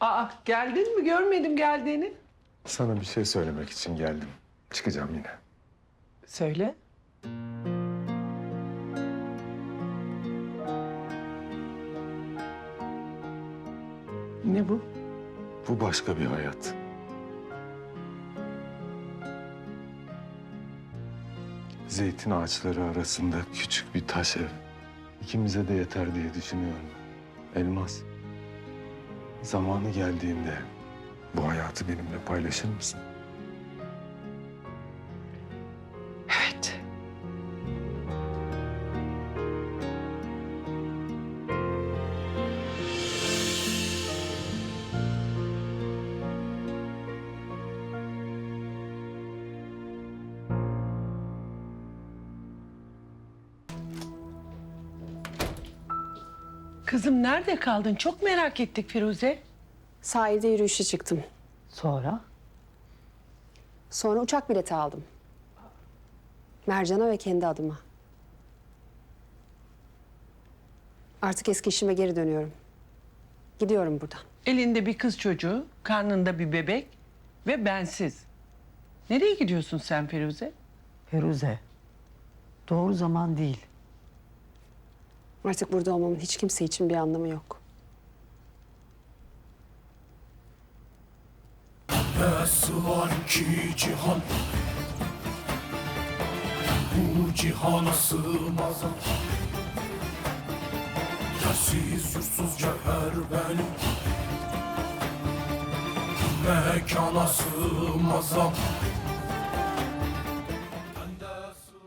Aa geldin mi? Görmedim geldiğini. Sana bir şey söylemek için geldim. Çıkacağım yine. Söyle. Ne bu? Bu başka bir hayat. Zeytin ağaçları arasında küçük bir taş ev. İkimize de yeter diye düşünüyorum. Elmas. Zamanı geldiğinde bu hayatı benimle paylaşır mısın? Kızım nerede kaldın? Çok merak ettik Firuze. Sahilde yürüyüşe çıktım. Sonra? Sonra uçak bileti aldım. Mercan'a ve kendi adıma. Artık eski işime geri dönüyorum. Gidiyorum buradan. Elinde bir kız çocuğu, karnında bir bebek ve bensiz. Nereye gidiyorsun sen Firuze? Feruze. Doğru zaman değil. Artık burada olmamın hiç kimse için bir anlamı yok. Nasıl var ki cihan? Bu cihana sığmaz. Yersiz yursuz cevher benim. Mekana sığmaz